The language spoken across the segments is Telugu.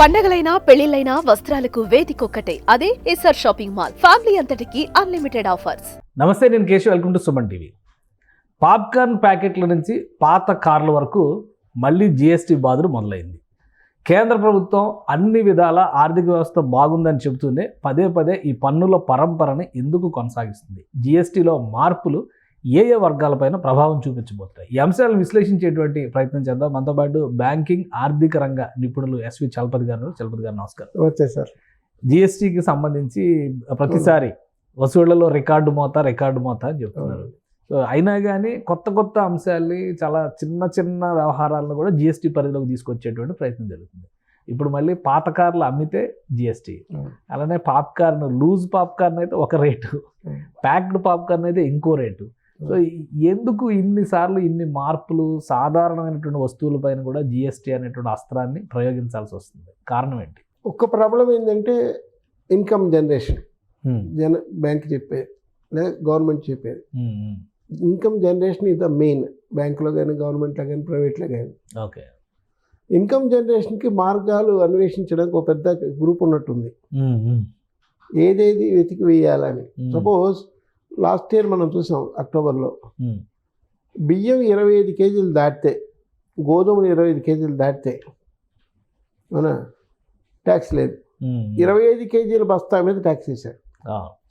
పండగలైనా పెళ్ళిళ్ళైనా వస్త్రాలకు వేదికొక్కటే. అదే ఎస్ఆర్ షాపింగ్ మాల్. ఫ్యామిలీ అంతటికి అన్లిమిటెడ్ ఆఫర్స్. నమస్తే నేను Keshav. Welcome to Suman TV. Popcorn ప్యాకెట్ల నుంచి పాత కార్ల వరకు మళ్ళీ జిఎస్టీ బాధలు మొదలైంది. కేంద్ర ప్రభుత్వం అన్ని విధాల ఆర్థిక వ్యవస్థ బాగుందని చెబుతూనే పదే పదే ఈ పన్నుల పరంపరని ఎందుకు కొనసాగిస్తుంది? జిఎస్టీలో మార్పులు ఏ ఏ వర్గాలపైన ప్రభావం చూపించబోతున్నాయి? ఈ అంశాలను విశ్లేషించేటువంటి ప్రయత్నం చేద్దాం. మనతో పాటు బ్యాంకింగ్ ఆర్థిక రంగ నిపుణులు ఎస్వి చలపతి గారు చలపతి గారు నమస్కారం. వచ్చే సార్. జిఎస్టీకి సంబంధించి ప్రతిసారి వసూళ్ళలో రికార్డు మోత రికార్డు మోత అని చెప్తున్నారు. సో అయినా కానీ కొత్త కొత్త అంశాల్ని చాలా చిన్న చిన్న వ్యవహారాలను కూడా జిఎస్టీ పరిధిలోకి తీసుకొచ్చేటువంటి ప్రయత్నం జరుగుతుంది. ఇప్పుడు మళ్ళీ పాత కార్లు అమ్మితే జిఎస్టీ. అలానే పాప్కార్న్ లూజ్ పాప్కార్న్ అయితే ఒక రేటు. ప్యాక్డ్ పాప్కార్న్ అయితే ఇంకో రేటు. సో ఎందుకు ఇన్నిసార్లు ఇన్ని మార్పులు సాధారణమైనటువంటి వస్తువులపైన కూడా జిఎస్టీ అనేటువంటి అస్త్రాన్ని ప్రయోగించాల్సి వస్తుంది? కారణం ఏంటి? ఒక్క ప్రాబ్లం ఏంటంటే ఇన్కమ్ జనరేషన్ జన బ్యాంక్ చెప్పేది లేదా గవర్నమెంట్ చెప్పేది ఇన్కమ్ జనరేషన్ ఇది ద మెయిన్ బ్యాంకులో కానీ గవర్నమెంట్లో కానీ ప్రైవేట్లో కానీ ఓకే. ఇన్కమ్ జనరేషన్కి మార్గాలు అన్వేషించడానికి ఒక పెద్ద గ్రూప్ ఉన్నట్టుంది. ఏదేది వెతికి వేయాలని సపోజ్ లాస్ట్ ఇయర్ మనం చూసాం అక్టోబర్లో. బియ్యం ఇరవై ఐదు కేజీలు దాటితే గోధుమలు ఇరవై ఐదు కేజీలు దాటితే అవునా? ట్యాక్స్ లేదు. ఇరవై ఐదు కేజీల బస్తా మీద ట్యాక్స్ వేశారు.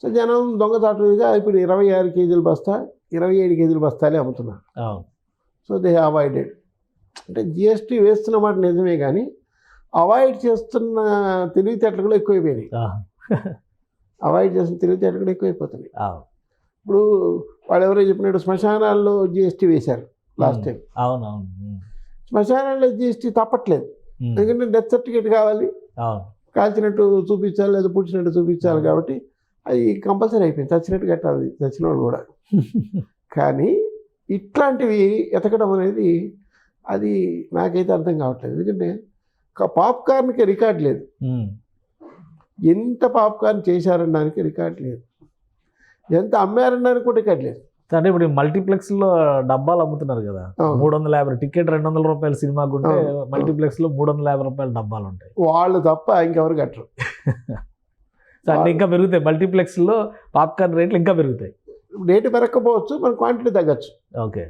సో జనం దొంగచాటుగా ఇప్పుడు ఇరవై ఆరు కేజీల బస్తా ఇరవై ఏడు కేజీల బస్తాలే అమ్ముతున్నారు. So they avoided. అంటే జిఎస్టీ వేస్తున్న మాట నిజమే కానీ అవాయిడ్ చేస్తున్న తెలివితేటలు కూడా ఎక్కువైపోయినాయి. అవాయిడ్ చేస్తున్న తెలివితేటలు కూడా ఎక్కువైపోతున్నాయి. ఇప్పుడు వాళ్ళు ఎవరో చెప్పినట్టు శ్మశానాల్లో జిఎస్టీ వేశారు లాస్ట్ టైం అవునవును. శ్మశానాల్లో జిఎస్టీ తప్పట్లేదు. ఎందుకంటే డెత్ సర్టిఫికేట్ కావాలి. కాల్చినట్టు చూపించాలి లేదా పుడిచినట్టు చూపించాలి కాబట్టి అది కంపల్సరీ అయిపోయింది. చచ్చినట్టు కట్టాలి. చచ్చిన వాళ్ళు కూడా. కానీ ఇట్లాంటివి ఎతకడం అనేది అది నాకైతే అర్థం కావట్లేదు. ఎందుకంటే పాప్కార్న్కి రికార్డ్ లేదు. ఎంత పాప్కార్న్ చేశారనడానికి రికార్డ్ లేదు. ఎంత రికార్డ్ లేదు. అంటే ఇప్పుడు మల్టీప్లెక్స్లో డబ్బాలు అమ్ముతున్నారు కదా. మూడు వందల యాభై టికెట్ రెండు వందల రూపాయల సినిమాకు ఉంటే అవును. మల్టీప్లెక్స్లో మూడు వందల యాభై రూపాయల డబ్బాలు ఉంటాయి. వాళ్ళు తప్ప ఇంకెవరు కట్టరు. అన్ని ఇంకా పెరుగుతాయి. మల్టీప్లెక్స్లో పాప్కార్న్ రేట్లు ఇంకా పెరుగుతాయి. రేటు పెరగకపోవచ్చు మన క్వాంటిటీ తగ్గచ్చు. ఓకే.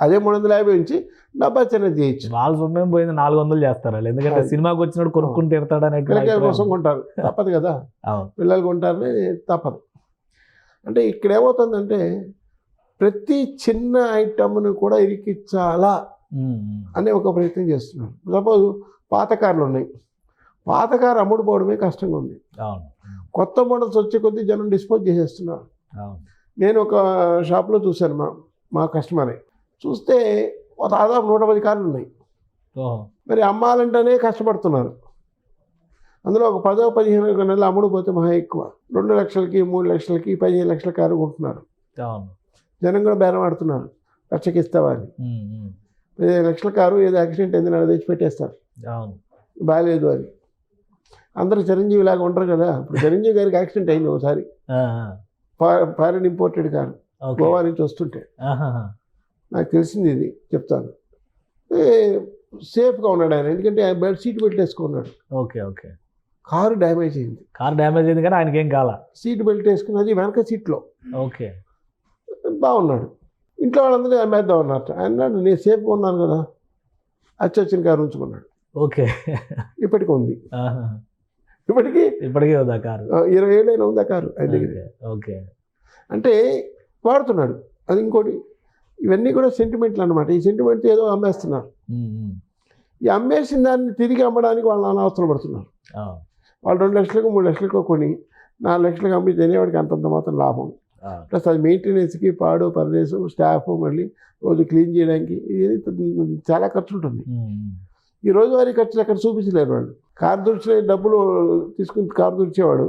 అదే మూడు వందల యాభై నుంచి డబ్బా చిన్నది చేయొచ్చు వాళ్ళ సొమ్మేం పోయింది? నాలుగు వందలు చేస్తారు? వాళ్ళు ఎందుకంటే. సినిమాకి వచ్చినప్పుడు కొనుక్కుని తిడతాడు పిల్లకాయల కోసం కొంటారు. తప్పదు కదా. పిల్లలు కొంటారని తప్పదు. అంటే ఇక్కడ ఏమవుతుందంటే ప్రతి చిన్న ఐటమ్ను కూడా ఉమ్. అనే ఒక ప్రయత్నం చేస్తున్నారు సపోజ్ పాత కార్లు ఉన్నాయి పాత కారు అమ్ముడుపోవడమే కష్టంగా ఉంది కొత్త మోడల్స్ వచ్చే కొద్దీ జనం డిస్పోజ్ చేసేస్తున్నారు. నేను ఒక షాప్లో చూశాను మా మా కస్టమరే చూస్తే ఒక దాదాపు నూట పది కార్లు ఉన్నాయి మరి అమ్మాలంటేనే కష్టపడుతున్నారు. అందులో ఒక పదో పదిహేను నెలలు అమ్ముడుపోతే మహా ఎక్కువ. రెండు లక్షలకి మూడు లక్షలకి పదిహేను లక్షల కారు కొంటున్నారు. అవును. జనం కూడా బేరం ఆడుతున్నారు. లక్షకి ఇస్తావా అని. పదిహేను లక్షల కారు ఏదో యాక్సిడెంట్ అయింది నన్ను తెచ్చి పెట్టేస్తారు. బాగాలేదు అని. అందరూ చిరంజీవి లాగా ఉంటారు కదా. ఇప్పుడు చిరంజీవి గారికి యాక్సిడెంట్ అయింది ఒకసారి. Foreign imported car. గోవా నుంచి వస్తుంటే. నాకు తెలిసింది ఇది. చెప్తాను. సేఫ్గా ఉన్నాడు ఆయన. ఎందుకంటే ఆయన బెల్ట్ సీట్ బెల్ట్ వేసుకున్నాడు ఓకే ఓకే. కారు డ్యామేజ్ అయింది. కార్ డ్యామేజ్ అయింది కానీ ఆయనకి ఏం కాల? సీట్ బెల్ట్ వేసుకున్నది వెనక సీట్లో. ఓకే. బాగున్నాడు. ఇంట్లో వాళ్ళందరూ అమ్మేద్దాం అన్నట్టు ఆయన అన్నాడు నేను సేఫ్గా ఉన్నాను కదా. అచ్చి వచ్చిన కారు ఉంచుకున్నాడు. ఓకే. ఇప్పటికి ఉంది. ఆహా. ఇప్పటికీ ఇప్పటికే ఉందా కారు? ఇరవై ఏళ్ళైనా ఉంది కారు? ఆయన దగ్గర. ఓకే. అంటే వాడుతున్నాడు. అది ఇంకోటి ఇవన్నీ కూడా సెంటిమెంట్లు అనమాట ఈ సెంటిమెంట్ ఏదో అమ్మేస్తున్నారు. ఈ అమ్మేసిన దాన్ని తిరిగి అమ్మడానికి వాళ్ళు అనవసరం పడుతున్నారు వాళ్ళు రెండు లక్షలకు మూడు లక్షలకు కొని నాలుగు లక్షలకు అమ్మి తినేవాడికి అంతంత మాత్రం లాభం. ప్లస్ అది మెయింటెనెన్స్కి పాడు పరదేశం స్టాఫ్ మళ్ళీ రోజు క్లీన్ చేయడానికి ఇది చాలా ఖర్చు ఉంటుంది. ఈ రోజువారీ ఖర్చులు ఎక్కడ చూపించలేరు వాళ్ళు. కారు దుడిచిన డబ్బులు తీసుకుని కారు దుడిచేవాడు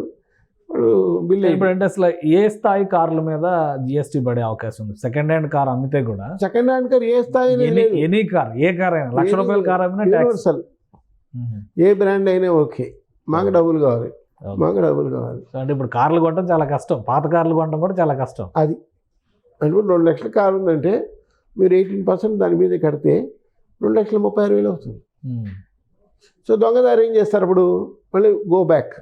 వాడు బిల్ ఇప్పుడు అంటే అసలు ఏ స్థాయి కార్ల మీద జిఎస్టీ పడే అవకాశం ఉంది? సెకండ్ హ్యాండ్ కార్ అమ్మితే కూడా సెకండ్ హ్యాండ్ కార్ ఏ స్థాయి ఎనీ కార్ ఏ కార్ అయినా లక్ష రూపాయల కార్ యూనివర్సల్. ఏ బ్రాండ్ అయినా ఓకే. మాకు డబ్బులు కావాలి. మాకు డబ్బులు కావాలి. అంటే ఇప్పుడు కార్లు కొనడం చాలా కష్టం. పాత కార్లు కొనడం కూడా చాలా కష్టం. అది. అంటే ఇప్పుడు రెండు లక్షల కారు ఉందంటే మీరు ఎయిటీన్ పర్సెంట్ దాని మీద కడితే రెండు లక్షల ముప్పై ఆరు వేలు అవుతుంది. సో దొంగదారి ఏం చేస్తారు అప్పుడు మళ్ళీ గో బ్యాక్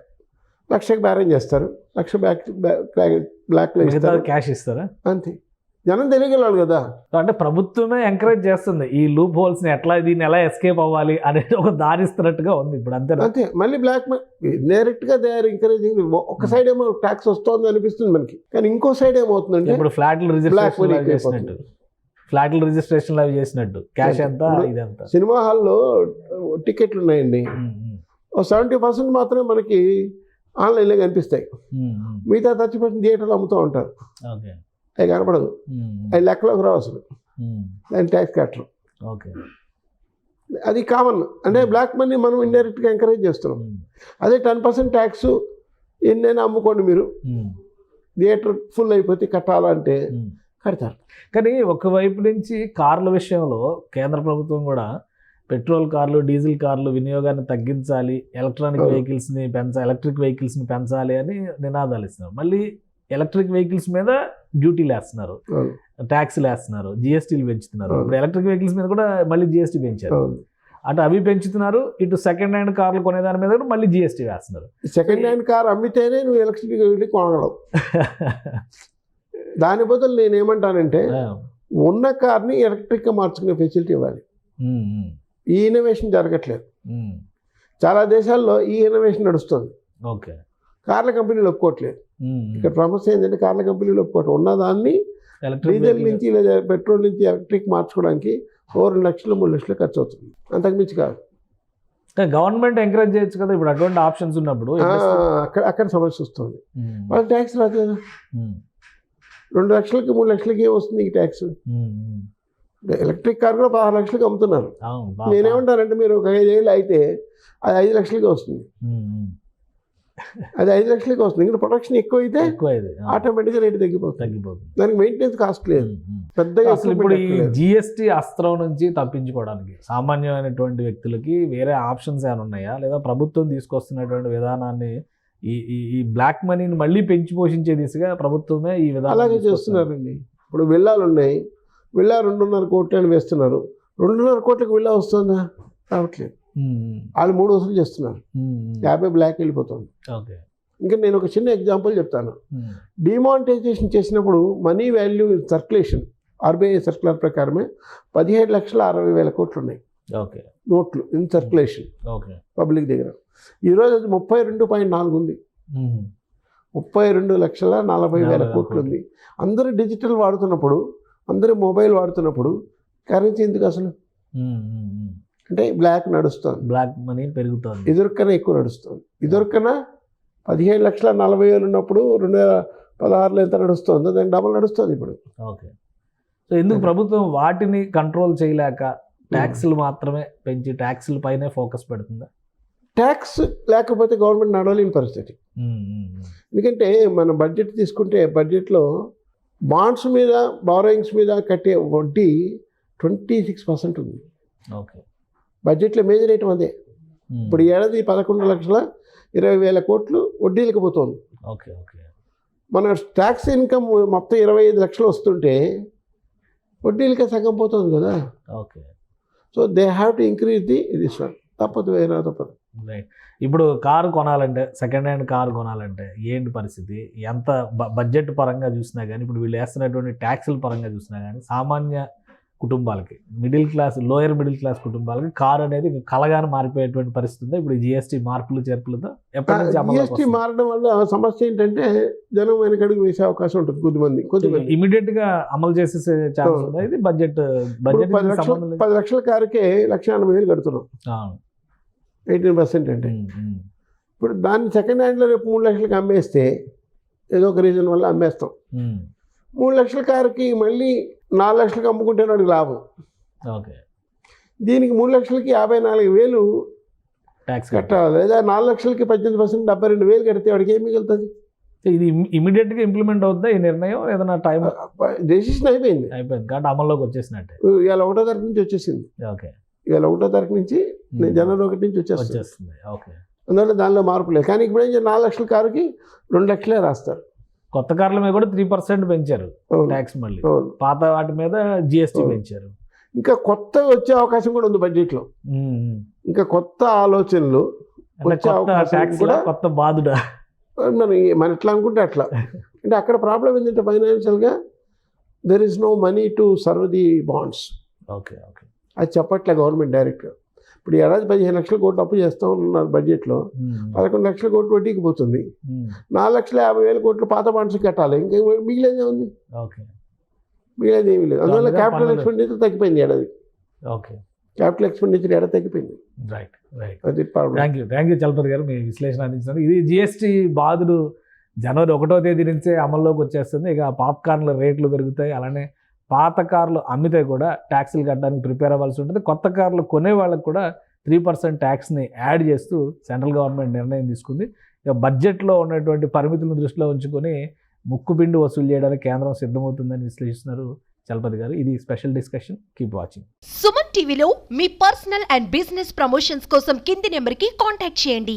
లక్షకి బేరం చేస్తారు. లక్ష బ్యాక్ బ్లాక్లో మిగతా ఇస్తారు. క్యాష్ ఇస్తారా? అంతే. జనం తెలియగలవాళ్ళు కదా. అంటే ప్రభుత్వమే ఎంకరేజ్ చేస్తుంది. ఈ లూప్ హోల్స్ని ఎట్లా దీన్ని ఎలా ఎస్కేప్ అవ్వాలి అనేది ఒక దారి ఇస్తున్నట్టుగా ఉంది ఇప్పుడు అంతేనా అంతే. మళ్ళీ బ్లాక్ డైరెక్ట్గా దే ఆర్ ఎంకరేజింగ్ ఒక సైడ్ ఏమో ట్యాక్స్ వస్తుంది అనిపిస్తుంది మనకి. కానీ ఇంకో సైడ్ ఏమవుతుందంటే ఇప్పుడు ఫ్లాట్లు రిజిస్ట్రేషన్ చేసినట్టు. ఫ్లాట్లు రిజిస్ట్రేషన్ అవి చేసినట్టు. క్యాష్ ఎంత ఇదంతా సినిమా హాల్లో టికెట్లు ఉన్నాయండి. సెవెంటీ పర్సెంట్ మాత్రమే మనకి ఆన్లైన్లో కనిపిస్తాయి. మిగతా థర్టీ పర్సెంట్ థియేటర్లో అమ్ముతూ ఉంటారు. ఓకే. అవి కనపడదు. అవి లెక్కలోకి రావు అసలు. ఉమ్, దాని ట్యాక్స్ కట్టరు ఓకే. అది కామన్ అంటే బ్లాక్ మనీ మనం ఇండైరెక్ట్గా ఎంకరేజ్ చేస్తున్నాం. అదే టెన్ పర్సెంట్ ట్యాక్స్ ఎన్నైనా అమ్ముకోండి మీరు. థియేటర్ ఫుల్ అయిపోతే కట్టాలంటే. కడతారు. కానీ ఒకవైపు నుంచి కార్ల విషయంలో కేంద్ర ప్రభుత్వం కూడా పెట్రోల్ కార్లు డీజిల్ కార్లు వినియోగాన్ని తగ్గించాలి ఎలక్ట్రానిక్. వెహికల్స్ని పెంచాలి ఎలక్ట్రిక్ వెహికల్స్ని పెంచాలి అని నినాదాలు ఇస్తున్నారు. మళ్ళీ ఎలక్ట్రిక్ వెహికల్స్ మీద డ్యూటీలు వేస్తున్నారు. ట్యాక్స్లు వేస్తున్నారు. జిఎస్టీలు పెంచుతున్నారు. ఇప్పుడు ఎలక్ట్రిక్ వెహికల్స్ మీద కూడా మళ్ళీ జిఎస్టీ పెంచారు. అటు అవి పెంచుతున్నారు ఇటు సెకండ్ హ్యాండ్ కార్లు కొనేదాని మీద కూడా మళ్ళీ జిఎస్టీ వేస్తున్నారు. సెకండ్ హ్యాండ్ కార్ అమ్మితేనే నువ్వు ఎలక్ట్రిక్ వెళ్ళి కొనగలవు. దాని బదులు నేను ఏమంటానంటే ఉన్న కార్ని ఎలక్ట్రిక్గా మార్చుకునే ఫెసిలిటీ ఇవ్వాలి. ఈ ఇన్నోవేషన్ జరగట్లేదు. చాలా దేశాల్లో ఈ ఇన్నోవేషన్ నడుస్తుంది. ఓకే. కార్ల కంపెనీలు ఒప్పుకోవట్లేదు. ఇక్కడ సమస్య ఏంటంటే కార్ల కంపెనీలు ఒప్పుకోవట్లేదు. ఉన్నదాన్ని డీజిల్ నుంచి లేదా పెట్రోల్ నుంచి ఎలక్ట్రిక్ మార్చుకోవడానికి ఓ రెండు లక్షలు మూడు లక్షలు ఖర్చు అవుతుంది అంతకుమించి కాదు. గవర్నమెంట్ ఎంకరేజ్ చేయొచ్చు కదా ఇప్పుడు అటువంటి ఆప్షన్స్ ఉన్నప్పుడు. అక్కడ అక్కడ సమస్య వస్తుంది. వాళ్ళకి ట్యాక్స్ రాదు కదా రెండు లక్షలకి మూడు లక్షలకి వస్తుంది ఈ ట్యాక్స్. ఎలక్ట్రిక్ కార్ కూడా పదహారు లక్షలకి అమ్ముతున్నారు. నేనేమంటానంటే మీరు ఒక ఐదేళ్ళు అయితే అది ఐదు లక్షలకి వస్తుంది. అది ఐదు లక్షలకి వస్తుంది. ఇంకా ప్రొడక్షన్ ఎక్కువ అయితే ఆటోమేటిక్గా రేటు తగ్గిపోతుంది. తగ్గిపోతుంది. దానికి మెయింటెనెన్స్ కాస్ట్ లేదు. పెద్దగా అసలు ఇప్పుడు ఈ. జిఎస్టి అస్త్రం నుంచి తప్పించుకోవడానికి సామాన్యమైనటువంటి వ్యక్తులకి వేరే ఆప్షన్స్ ఏమైనా ఉన్నాయా? లేదా ప్రభుత్వం తీసుకొస్తున్నటువంటి విధానాన్ని ఈ ఈ బ్లాక్ మనీని మళ్ళీ పెంచి పోషించే దిశగా ప్రభుత్వమే ఈ విధానం అలాగే. చేస్తున్నారండి. ఇప్పుడు విల్లాలు ఉన్నాయి. విల్లా రెండున్నర కోట్లు అని వేస్తున్నారు. రెండున్నర కోట్లకు విల్లా వస్తుందా? రావట్లేదు. వాళ్ళు మూడు వసూలు చేస్తున్నారు. యాభై బ్లాక్ వెళ్ళిపోతుంది. ఓకే. ఇంకా నేను ఒక చిన్న ఎగ్జాంపుల్ చెప్తాను. డిమానిటైజేషన్ చేసినప్పుడు money value circulation RBI circular ప్రకారమే పదిహేడు లక్షల అరవై వేల కోట్లు ఉన్నాయి ఓకే. నోట్లు ఇన్ సర్క్యులేషన్. ఓకే. పబ్లిక్ దగ్గర. ఈరోజు అది ముప్పై రెండు పాయింట్ నాలుగు ఉంది. ముప్పై రెండు లక్షల నలభై వేల కోట్లు ఉంది. అందరూ డిజిటల్ వాడుతున్నప్పుడు అందరూ మొబైల్ వాడుతున్నప్పుడు కరెన్సీ ఎందుకు అసలు. అంటే బ్లాక్ నడుస్తుంది. బ్లాక్ మనీ పెరుగుతోంది. ఎదురుకన ఎక్కువ నడుస్తుంది. ఎదురుకన పదిహేడు లక్షల నలభై వేలు ఉన్నప్పుడు రెండు వేల పదహారులో ఎంత నడుస్తుందో దానికి డబల్ నడుస్తుంది ఇప్పుడు. ఓకే. సో ఎందుకు ప్రభుత్వం వాటిని కంట్రోల్ చేయలేక ట్యాక్స్లు మాత్రమే పెంచి ట్యాక్స్ల పైనే ఫోకస్ పెడుతుందా? ట్యాక్స్ లేకపోతే గవర్నమెంట్ నడవలేని పరిస్థితి. ఎందుకంటే మన బడ్జెట్ తీసుకుంటే బడ్జెట్లో బాండ్స్ మీద బారోయింగ్స్ మీద కట్టే వడ్డీ ట్వంటీ సిక్స్ పర్సెంట్ ఉంది. ఓకే. బడ్జెట్లో మేజర్ ఐటమ్ అదే. ఉమ్, ఇప్పుడు ఏడాది పదకొండు లక్షల ఇరవై వేల కోట్లు వడ్డీలకు పోతుంది. Okay okay. మన ట్యాక్స్ ఇన్కమ్ మొత్తం ఇరవై ఐదు లక్షలు వస్తుంటే వడ్డీలకే సగం పోతుంది కదా. Okay. Hmm. So they have to increase the this one తప్పదు వేరే తప్పదు. ఇప్పుడు కారు కొనాలంటే సెకండ్ హ్యాండ్ కారు కొనాలంటే ఏంటి పరిస్థితి? ఎంత బడ్జెట్ పరంగా చూసినా కానీ ఇప్పుడు వీళ్ళు వేస్తున్నటువంటి ట్యాక్సుల పరంగా చూసినా కానీ సామాన్య కుటుంబాలకి. Middle class lower middle class కుటుంబాలకి కారు అనేది కలగానే మారిపోయేటువంటి పరిస్థితి ఉంది. ఇప్పుడు జిఎస్టీ మార్పులు చేర్పులతో ఎప్పటి నుంచి జిఎస్టీ? మారడం వల్ల సమస్య ఏంటంటే జనం వెనకడుగు వేసే అవకాశం ఉంటుంది కొద్దిమంది కొద్దిమంది. ఇమీడియట్గా అమలు చేసే ఛాన్స్. ఉంది? ఇది బడ్జెట్ బడ్జెట్ పది లక్షల పది లక్షల కారుకే లక్ష ఎనభై వేలు కడుతున్నాం. ఎయిటీన్ పర్సెంట్ అంటే. ఇప్పుడు దాన్ని సెకండ్ హ్యాండ్లో రేపు మూడు లక్షలకి అమ్మేస్తే ఏదో ఒక రీజన్ వల్ల అమ్మేస్తాం. మూడు లక్షల కారుకి మళ్ళీ నాలుగు లక్షలకి అమ్ముకుంటే వాడికి లాభం. ఓకే. దీనికి మూడు లక్షలకి యాభై నాలుగు వేలు ట్యాక్స్ కట్టాలి. లేదా నాలుగు లక్షలకి పద్దెనిమిది పర్సెంట్ డెబ్బై రెండు వేలు కడితే వాడికి ఏం మిగులుతుంది? ఇది ఇమీడియట్గా ఇంప్లిమెంట్ అవుతుందా ఈ నిర్ణయం? ఏదైనా టైం డెసిషన్ అయిపోయింది. అయిపోయింది. కాబట్టి అమల్లోకి వచ్చేసినట్టే. ఇవాళ ఒకటో తారీఖు నుంచి వచ్చేసింది. ఓకే. ఇవాళ ఒకటో తారీఖు నుంచి జనవరి ఒకటి నుంచి వచ్చేస్తుంది. వచ్చేస్తుంది. ఓకే. అందువల్ల దానిలో మార్పు లేదు. కానీ ఇప్పుడు ఏం చేయాలి? నాలుగు లక్షల కారుకి రెండు లక్షలే రాస్తారు. కొత్త కార్ల మీద కూడా త్రీ పర్సెంట్ పెంచారు ట్యాక్స్ మళ్ళీ. పాత వాటి మీద జిఎస్టీ. పెంచారు. ఇంకా కొత్త వచ్చే అవకాశం కూడా ఉంది బడ్జెట్లో. ఇంకా కొత్త ఆలోచనలు వచ్చే అవకాశం కూడా కొత్త బాధుడా? మనం మన ఎట్లా అనుకుంటే అట్లా. అంటే అక్కడ ప్రాబ్లం ఏంటంటే ఫైనాన్షియల్గా there is no money to serve the bonds okay okay అది చెప్పట్లే గవర్నమెంట్ డైరెక్ట్గా ఇప్పుడు ఏడాది పదిహేను లక్షల కోట్లు అప్పు చేస్తూ ఉన్నారు బడ్జెట్లో. పదకొండు లక్షల కోట్లు వడ్డీకి పోతుంది. నాలుగు లక్షల యాభై వేల కోట్లు పాత బాండ్స్ కట్టాలి. ఇంకా మిగిలేదే ఉంది ఓకే. మిగిలేదు ఏమీ లేదు. అందువల్ల క్యాపిటల్ ఎక్స్పెండిచర్ తగ్గిపోయింది ఏడాది. ఓకే. క్యాపిటల్ ఎక్స్పెండిచర్ ఏడాది తగ్గిపోయింది. రైట్ రైట్ అది thank you thank you Chalapathi గారు. మీ విశ్లేషణ అందించినారు ఇది జిఎస్టీ బాధలు జనవరి ఒకటో తేదీ నుంచే అమల్లోకి వచ్చేస్తుంది. ఇక పాప్కార్న్ల రేట్లు పెరుగుతాయి. అలానే పాత కార్లు అమ్మితే కూడా ట్యాక్స్లు కట్టడానికి ప్రిపేర్ అవ్వాల్సి ఉంటుంది. కొత్త కార్లు కొనే వాళ్ళకు కూడా త్రీ పర్సెంట్ ట్యాక్స్ని యాడ్ చేస్తూ సెంట్రల్ గవర్నమెంట్ నిర్ణయం తీసుకుంది. ఇక బడ్జెట్లో ఉన్నటువంటి పరిమితులను దృష్టిలో ఉంచుకొని ముక్కుపిండి వసూలు చేయడానికి కేంద్రం సిద్ధమవుతుందని విశ్లేషిస్తున్నారు చలపతి గారు. ఇది special discussion keep watching Suman టీవీలో మీ పర్సనల్ అండ్ బిజినెస్ ప్రమోషన్స్ కోసం కింది నెంబర్కి కాంటాక్ట్ చేయండి.